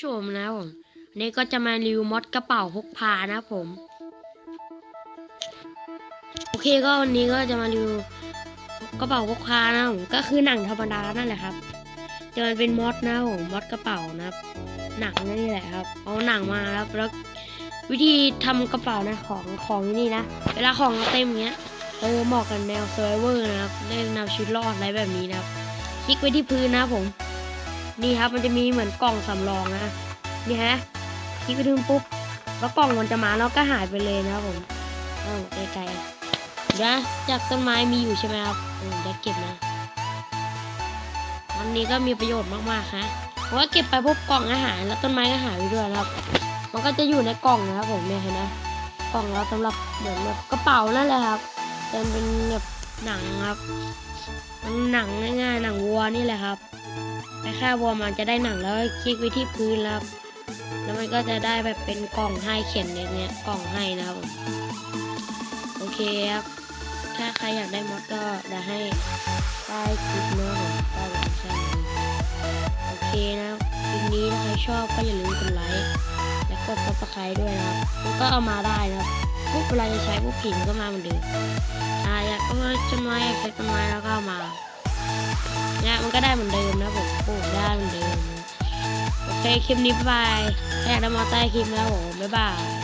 ชมนะผมนนี้ก็จะมารีวิวมอดกระเป๋าพกพานะผม โอเคก็วันนี้ก็จะมารีวิวกระเป๋าพกพานะผมก็คือหนังธรรมดานั่นแหละครับแต่มันเป็นมอดนะผมมอดกระเป๋านะครับ หนังนี่แหละครับ เอาหนังมาครับแล้ววิธีทำกระเป๋านะของของที่นี่นะเวลาของเต็มเงี้ยเออเหมาะกับแนวเซอร์เวอร์นะครับเล่นแนวชีวิตรอดอะไรแบบนี้นะครับ คลิกไว้ที่พื้นนะผม นี่ครับมันจะมีเหมือนกล่องสำรองนะนี่ฮะคลิกไปถึงปุ๊บแล้วกล่องมันจะมาแล้วก็หายไปเลยนะครับผมเอ้ไกลๆเดี๋ยวนะจากต้นไม้มีอยู่ใช่ไหมครับอืมเดี๋ยวเก็บนะอันนี้ก็มีประโยชน์มากๆฮะเพราะว่าเก็บไปปุ๊บกล่องอาหารแล้วต้นไม้ก็หายไปด้วยครับ มันก็จะอยู่ในกล่องนะครับผมเนี่ยเห็นไหมกล่องเราสำหรับเหมือนแบบกระเป๋านั่นแหละครับแต่มันเป็นแบบหนังครับหนังง่ายๆหนังวัวนี่แหละครับ ไปแค่วัวมันจะได้หนังแล้วคลิกไปที่พื้นแล้วครับ แล้วมันก็จะได้แบบเป็นกล่องให้เขียนอย่างเงี้ยกล่องให้นะครับผมโอเคครับถ้าใครอยากได้มอดก็เดี๋ยวให้ใต้คลิปนะผมใต้ลิปใช่โอเคนะคลิปนี้ถ้าใครชอบก็อย่าลืมกดไลค์และกดซับสไครต์ด้วยนะครับก็เอามาได้นะครับพวกเวลาจะใช้พวกผินก็มาเหมือนเดิมอ่าอยากเอามาต้นไม้อยากใช้ต้นไม้แล้วก็เอามา ก็ได้เหมือนเดิมนะผมปลูกได้เหมือนเดิม โอเค คลิปนี้บาย ถ้าอยากได้มอใต้คลิปนะผมบ๊ายบาย